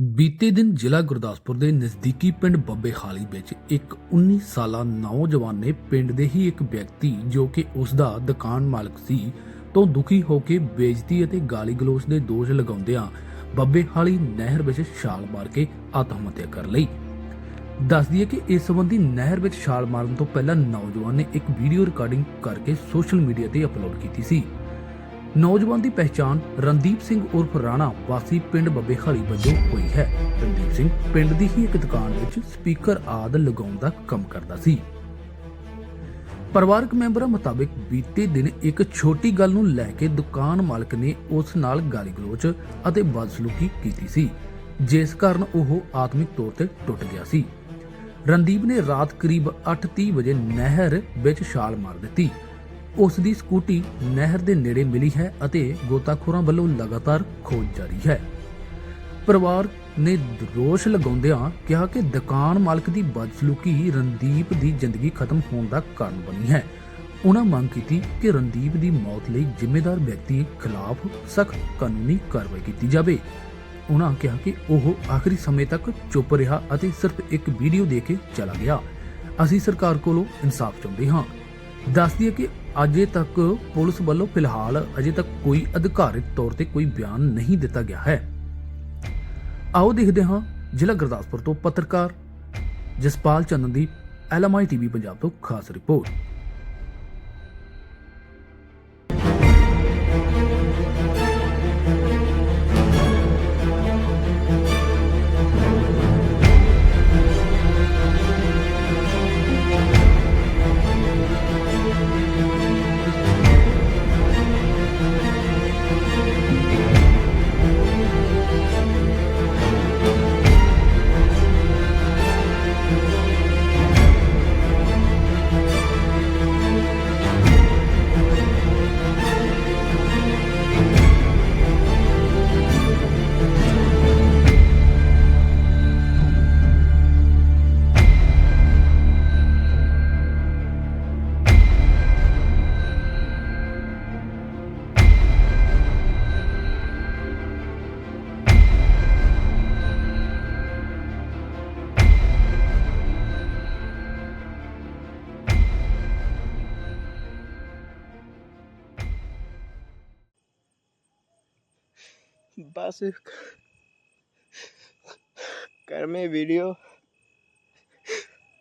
ਬੀਤੇ ਦਿਨ ਜ਼ਿਲ੍ਹਾ ਗੁਰਦਾਸਪੁਰ ਦੇ ਨਜ਼ਦੀਕੀ ਪਿੰਡ ਬੱਬੇ ਖਾਲੀ ਵਿੱਚ ਇੱਕ 19 ਸਾਲਾ ਨੌਜਵਾਨ ਨੇ ਪਿੰਡ ਦੇ ਹੀ ਇੱਕ ਵਿਅਕਤੀ ਜੋ ਕਿ ਉਸ ਦਾ ਦੁਕਾਨ ਮਾਲਕ ਸੀ ਤੋਂ ਦੁਖੀ ਹੋ ਕੇ ਬੇਇੱਜ਼ਤੀ ਅਤੇ ਗਾਲੀ ਗਲੋਚ ਦੇ ਦੋਸ਼ ਲਗਾਉਂਦਿਆਂ ਬੱਬੇ ਹਾਲੀ ਨਹਿਰ ਵਿੱਚ ਛਾਲ ਮਾਰ ਕੇ ਆਤਮ ਹੱਤਿਆ ਕਰ ਲਈ। ਦੱਸ ਦਈਏ ਕਿ ਇਸ ਸੰਬੰਧੀ ਨਹਿਰ ਵਿੱਚ ਛਾਲ ਮਾਰਨ ਤੋਂ ਪਹਿਲਾਂ ਨੌਜਵਾਨ ਨੇ ਇੱਕ ਵੀਡੀਓ ਰਿਕਾਰਡਿੰਗ ਕਰਕੇ ਸੋਸ਼ਲ ਮੀਡੀਆ ਤੇ ਅਪਲੋਡ ਕੀਤੀ ਸੀ। ਨੌਜਵਾਨ ਦੀ ਪਹਿਚਾਣ ਰਣਦੀਪ ਸਿੰਘ ਉਰਫ ਰਾਣਾ ਵਾਸੀ ਪਿੰਡ ਬੱਬੇ ਖਾਲੀ ਹੋਈ ਹੈ। ਰਣਦੀਪ ਸਿੰਘ ਪਿੰਡ ਦੀ ਹੀ ਇੱਕ ਦੁਕਾਨ ਵਿੱਚ ਸਪੀਕਰ ਆਦ ਲਗਾਉਣ ਦਾ ਕੰਮ ਕਰਦਾ ਸੀ। ਪਰਿਵਾਰਕ ਮੈਂਬਰਾਂ ਮੁਤਾਬਕ ਬੀਤੇ ਦਿਨ ਇੱਕ ਛੋਟੀ ਗੱਲ ਨੂੰ ਲੈ ਕੇ ਦੁਕਾਨ ਮਾਲਕ ਨੇ ਉਸ ਨਾਲ ਗਾਲੀ ਗਲੋਚ ਅਤੇ ਬਦਸਲੂਕੀ ਕੀਤੀ ਸੀ, ਜਿਸ ਕਾਰਨ ਉਹ ਆਤਮਿਕ ਤੌਰ ਤੇ ਟੁੱਟ ਗਿਆ ਸੀ। ਰਣਦੀਪ ਨੇ ਰਾਤ ਕਰੀਬ 8:30 ਵਜੇ ਨਹਿਰ ਵਿੱਚ ਛਾਲ ਮਾਰ ਦਿੱਤੀ ਉਸ ਦੀ ਸਕੂਟੀ ਨਹਿਰ ਦੇ ਨੇੜੇ ਮਿਲੀ ਹੈ ਅਤੇ ਗੋਤਾਖੋਰਾਂ ਵੱਲੋਂ ਲਗਾਤਾਰ ਖੋਜ ਜਾਰੀ ਹੈ। ਪਰਿਵਾਰ ਨੇ ਰੋਸ਼ ਲਗਾਉਂਦਿਆਂ ਕਿਹਾ ਕਿ ਦੁਕਾਨ ਮਾਲਕ ਦੀ ਬਦਸਲੂਕੀ ਰਣਦੀਪ ਦੀ ਜ਼ਿੰਦਗੀ ਖਤਮ ਹੋਣ ਦਾ ਕਾਰਨ ਬਣੀ ਹੈ। ਉਹਨਾਂ ਮੰਗ ਕੀਤੀ ਕਿ ਰਣਦੀਪ ਦੀ ਮੌਤ ਲਈ ਜ਼ਿੰਮੇਦਾਰ ਵਿਅਕਤੀ ਖਿਲਾਫ ਸਖਤ ਕਾਨੂੰਨੀ ਕਾਰਵਾਈ ਕੀਤੀ ਜਾਵੇ। ਉਹਨਾਂ ਕਿਹਾ ਕਿ ਉਹ ਆਖਰੀ ਸਮੇਂ ਤੱਕ ਚੁੱਪ ਰਿਹਾ ਅਤੇ ਸਿਰਫ ਇੱਕ ਵੀਡੀਓ ਦੇ ਕੇ ਚਲਾ ਗਿਆ। ਅਸੀਂ ਸਰਕਾਰ ਕੋਲੋਂ ਇਨਸਾਫ ਚਾਹੁੰਦੇ ਹਾਂ। ਦੱਸਦੀ ਦਈਏ ਕਿ ਅਜੇ ਤੱਕ ਪੁਲਿਸ ਵੱਲੋਂ ਫਿਲਹਾਲ ਅਜੇ ਤੱਕ ਕੋਈ ਅਧਿਕਾਰਿਤ ਤੌਰ ਤੇ ਕੋਈ ਬਿਆਨ ਨਹੀਂ ਦਿੱਤਾ ਗਿਆ ਹੈ। ਆਓ ਦੇਖਦੇ ਹਾਂ ਜ਼ਿਲ੍ਹਾ ਗੁਰਦਾਸਪੁਰ ਤੋਂ ਪੱਤਰਕਾਰ ਜਸਪਾਲ ਚੰਦਨ ਦੀ ਐਲਐਮਆਈ ਟੀਵੀ ਪੰਜਾਬ ਤੋਂ ਖਾਸ ਰਿਪੋਰਟ। बस कर में वीडियो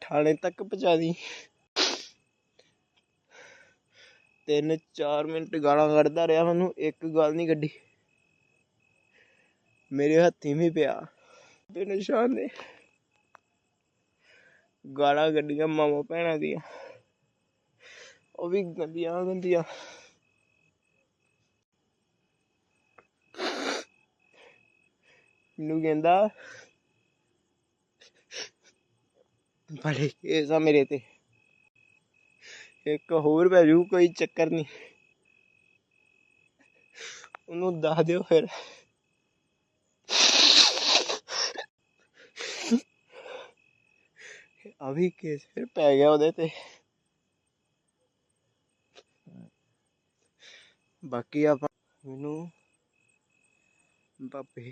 थाने तक पहुंचा दी ਤਿੰਨ ਚਾਰ ਮਿੰਟ ਗਾਲਾਂ ਕੱਢਦਾ ਰਿਹਾ ਮੈਨੂੰ ਇੱਕ ਗੱਲ ਨਹੀਂ ਕੱਢੀ ਮੇਰੇ ਹੱਥੀ ਵੀ ਪਿਆ ਤੇ ਨਿਸ਼ਾਨ ਨੇ ਗਾਲਾਂ ਕੱਢੀਆਂ ਮਾਮਾ ਭੈਣਾਂ ਦੀਆਂ ਉਹ ਵੀ ਗੰਦੀਆਂ ਗੰਦੀਆਂ ਮੈਨੂੰ ਕਹਿੰਦਾ, ਬੜੇ ਕੇਸ ਆ ਮੇਰੇ ਤੇ। ਇੱਕ ਹੋਰ ਪੈ ਜੂ, ਕੋਈ ਚੱਕਰ ਨਹੀਂ ਉਹਨੂੰ ਦੱਸ ਦਿਓ ਫਿਰ। ਆ ਵੀ ਕੇਸ ਫਿਰ ਪੈ ਗਿਆ ਉਹਦੇ ਤੇ। ਬਾਕੀ ਆਪਾਂ, ਮੈਨੂੰ, ਬਾਪੇ।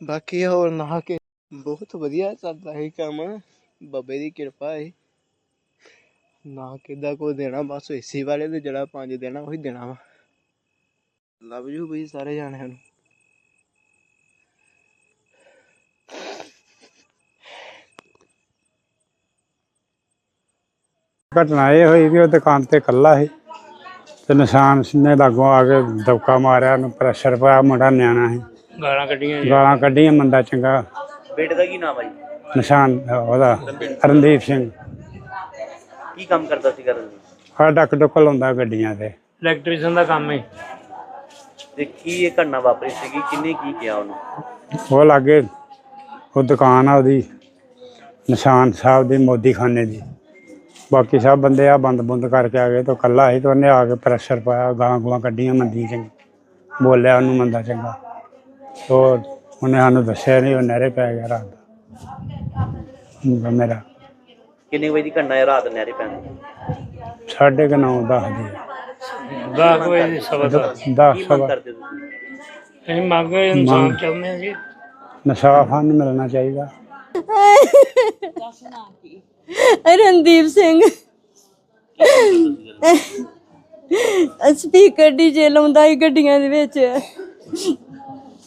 ਬਾਕੀ ਹੋਰ ਨਾ ਕਿ ਬਹੁਤ ਵਧੀਆ ਚੱਲਦਾ ਹੈ ਕੰਮ। ਬਾਬੇ ਦੀ ਕਿਰਪਾ ਹੈ ਨਾ ਕਿਦਾ ਕੋ ਦੇਣਾ, ਬਸ ਏਸੀ ਵਾਲੇ ਦੇ ਜਿਹੜਾ ਪੰਜ ਦੇਣਾ, ਉਹੀ ਦੇਣਾ ਵਾ। ਲਵ ਯੂ ਬਈ ਸਾਰੇ ਜਾਣਿਆਂ ਨੂੰ। ਘਟਨਾ ਇਹ ਹੋਈ ਵੀ ਉਹ ਦੁਕਾਨ ਤੇ ਇਕੱਲਾ ਸੀ। ਤੇ ਨਿਸ਼ਾਨ ਨੇ ਲਾਗੋਂ ਆ ਕੇ ਦਬਕਾ ਮਾਰਿਆ, ਉਹਨੂੰ ਪ੍ਰੈਸ਼ਰ ਪਾਇਆ, ਮੁੰਡਾ ਨਿਆਣਾ ਸੀ। ਗਾਲਾਂ ਕੱਢੀਆਂ ਗਾਲਾਂ ਕੱਢੀਆਂ ਮੁੰਡਾ ਚੰਗਾ। ਬੇਟੇ ਦਾ ਕੀ ਨਾਮ ਹੈ ਜੀ? ਨਿਸ਼ਾਨ ਉਹਦਾ ਰਣਦੀਪ ਸਿੰਘ। ਕੀ ਕੰਮ ਕਰਦਾ ਸੀ ਕਰਨ ਹਰ ਡੱਕ ਡੁੱਕ ਲਾਉਂਦਾ ਗੱਡੀਆਂ ਤੇ। ਇਲੈਕਟ੍ਰੀਸ਼ੀਅਨ ਦਾ ਕੰਮ ਹੈ ਤੇ ਕੀ ਇਹ ਘਟਨਾ ਵਾਪਰੀ ਸੀਗੀ? ਕਿੰਨੇ ਕੀ ਕਿਹਾ ਉਹਨੂੰ? ਉਹ ਲਾਗੇ ਉਹ ਦੁਕਾਨ ਆ ਉਹਦੀ ਨਿਸ਼ਾਨ ਸਾਹਿਬ ਦੀ ਮੋਦੀ ਖਾਨੇ ਦੀ। ਬਾਕੀ ਸਭ ਬੰਦੇ ਆ ਬੰਦ ਬੁੰਦ ਕਰਕੇ ਆ ਗਏ ਤਾਂ ਕੱਲਾ ਸੀ ਤੇ ਉਹਨੇ ਆ ਕੇ ਪ੍ਰੈਸ਼ਰ ਪਾਇਆ ਗਾਂ ਗੂਆਂ ਕੱਢੀਆਂ ਮੰਦੀ ਚੰਗੀ। ਬੋਲਿਆ ਉਹਨੂੰ ਮੰਦਾ ਚੰਗਾ। ਤੋ ਉਹਨੇ ਸਾਨੂੰ ਦੱਸਿਆ ਨਹੀਂ ਉਹ ਨਹਿਰੇ ਪੈ ਗਿਆ ਰਾਤ ਦਾ। ਮੇਰਾ। ਕਿੰਨੇ ਵਜੇ ਦੀ ਘਟਨਾ ਹੈ ਰਾਤ ਨਹਿਰੇ ਪੈਣ ਦੀ? ਸਾਢੇ ਕੁ ਨੌ ਦਸ ਦੀ ਦਸ ਵਜੇ ਦੀ ਸਵਾ ਦਸ। ਕੀ ਦਸ ਮੰਗ ਸਵਾ। ਕਰਦੇ ਹੋ ਤੁਸੀਂ? ਅਸੀਂ ਮੰਗ ਇਨਸਾਨ ਚਾਹੁੰਦੇ ਹਾਂ ਜੀ ਨਸ਼ਾ ਸਾਨੂੰ ਮਿਲਣਾ ਚਾਹੀਦਾ। ਰਣਦੀਪ ਸਿੰਘ। ਸਪੀਕਰ ਡੀਜੇ ਲਾਉਂਦਾ ਸੀ ਗੱਡੀਆਂ ਦੇ ਵਿੱਚ।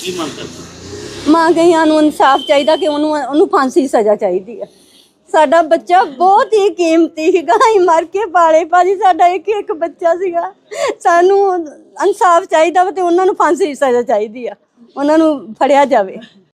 ਕੀ ਮੰਗ ਕਰਦੇ ਮਾਂ ਗਈਆਂ ਨੂੰ ਇਨਸਾਫ ਚਾਹੀਦਾ ਕਿ ਉਹਨੂੰ ਉਹਨੂੰ ਫਾਂਸੀ ਦੀ ਸਜ਼ਾ ਚਾਹੀਦੀ ਹੈ। ਸਾਡਾ ਬੱਚਾ ਬਹੁਤ ਹੀ ਕੀਮਤੀ ਸੀਗਾ। ਅਸੀਂ ਮਰ ਕੇ ਪਾਲੇ। ਭਾਜੀ, ਸਾਡਾ ਇੱਕ ਇੱਕ ਬੱਚਾ ਸੀਗਾ। ਸਾਨੂੰ ਇਨਸਾਫ ਚਾਹੀਦਾ ਵਾ ਤੇ ਉਹਨਾਂ ਨੂੰ ਫਾਂਸੀ ਦੀ ਸਜ਼ਾ ਚਾਹੀਦੀ ਆ। ਉਹਨਾਂ ਨੂੰ ਫੜਿਆ ਜਾਵੇ।